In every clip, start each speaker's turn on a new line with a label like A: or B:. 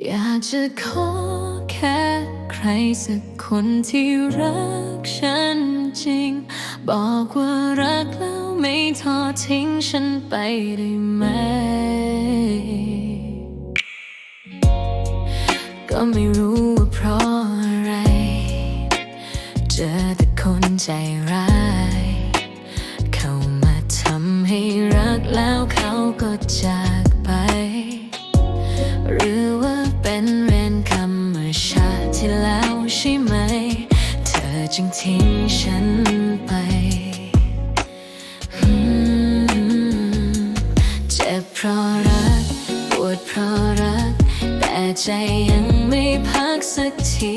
A: อยากจะขอแค่ใครสักคนที่รักฉันจริง บอกว่ารักแล้วไม่ทอดทิ้งฉันไปได้ไหม ก็ไม่รู้ว่าเพราะอะไร เจอแต่คนใจร้าย เข้ามาทำให้รักแล้วเขาก็จา ใจยังไม่พักสักที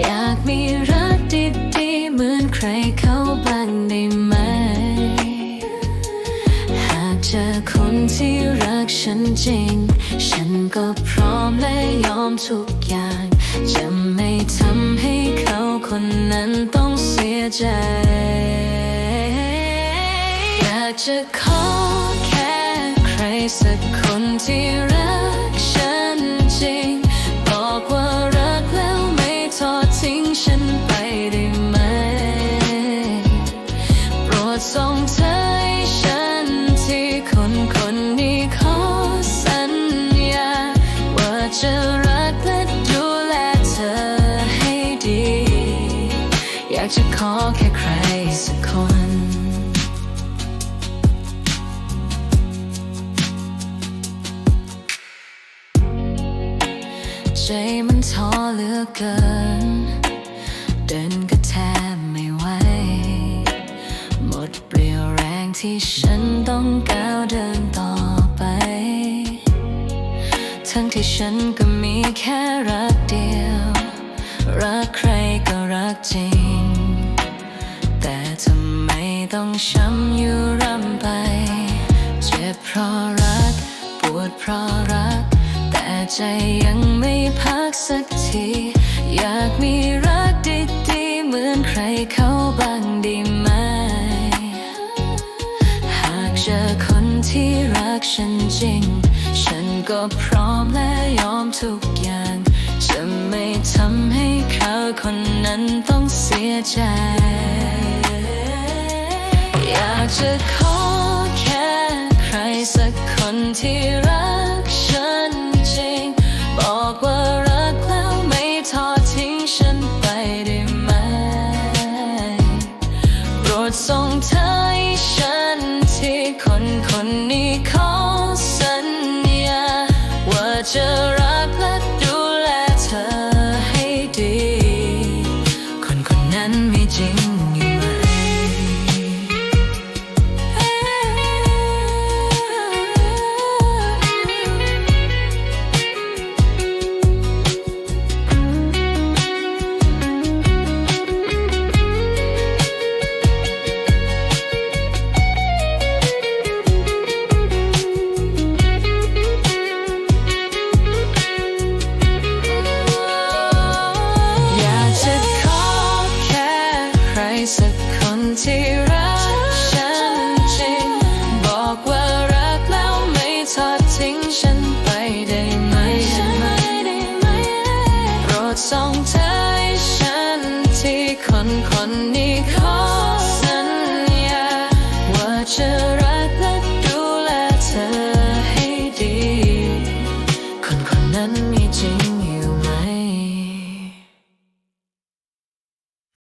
A: อยากมีรักดีๆเหมือนใครเขาบ้างได้ไหม หากเจอคนที่รักฉันจริง ฉันก็พร้อมและยอมทุกอย่าง จะไม่ทำให้เขาคนนั้นต้องเสียใจ อยากจะขอแค่ใครสักคนที่รัก จะขอแค่ใครสักคน ใจมันท้อเหลือเกิน เดินก็แทบไม่ไหว หมดเปลี่ยวแรงที่ฉันต้องก้าวเดินต่อไป ทั้งที่ฉันก็มีแค่รักเดียว รักใครก็รักจริง ทำไมต้องช้ำอยู่ร่ำไป เจ็บเพราะรัก ปวดเพราะรัก แต่ใจยังไม่พักสักที อยากมีรักดีๆเหมือนใครเขาบ้างด้ไหม หากเจอคนที่รักฉันจริง ฉันก็พร้อมและยอมทุกอย่าง จะไม่ทำให้เขาคนนั้นต้องเสียใจ อยากจะขอแค่ใครสักคนที่รักฉันจริง บอกว่ารักแล้วไม่ทอดทิ้งฉันไปได้ไหมโปรดส่งเธอให้ฉันที่คนคนนี้ขอสัญญาว่าจะรักและดูแลเธอให้ดี คนคนนั้นไมีจริง สักคนที่รักฉันจริง บอกว่ารักแล้วไม่ทอดทิ้งฉันไปได้ไหมโปรดส่งเธอให้ฉันที่คนคนนี้ขอ